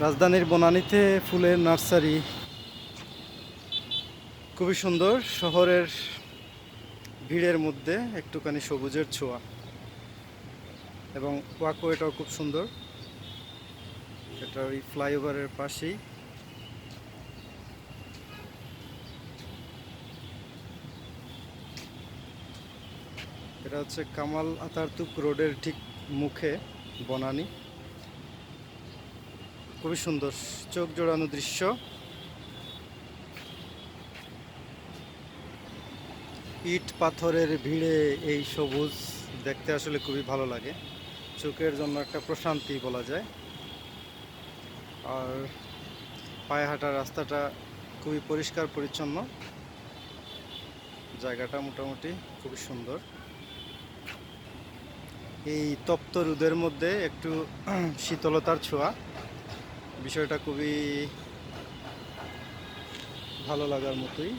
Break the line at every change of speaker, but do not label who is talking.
রাজধানীর বনানীতে ফুলের নার্সারি। খুবই সুন্দর শহরের ভিড়ের মধ্যে একটুখানি সবুজের ছোঁয়া। এবং ওয়াকওয়েটাও খুব সুন্দর। এটা ওই ফ্লাইওভারের পাশেই। এটা হচ্ছে কামাল আতারতুক রোডের ঠিক মুখে বনানী। খুবই সুন্দর চোখ জোড়ানো দৃশ্য। ইট পাথরের ভিড়ে এই সবুজ দেখতে আসলে খুবই ভালো লাগে। চোখের জন্য একটা প্রশান্তি বলা যায়। আর পায়ে হাঁটার রাস্তাটা খুবই পরিষ্কার, পরিচ্ছন্ন। জায়গাটা মোটামুটি খুবই সুন্দর। এই তপ্ত রোদের মধ্যে একটু শীতলতার ছোঁয়া। বিষয়টা খুবই ভালো লাগার মতোই।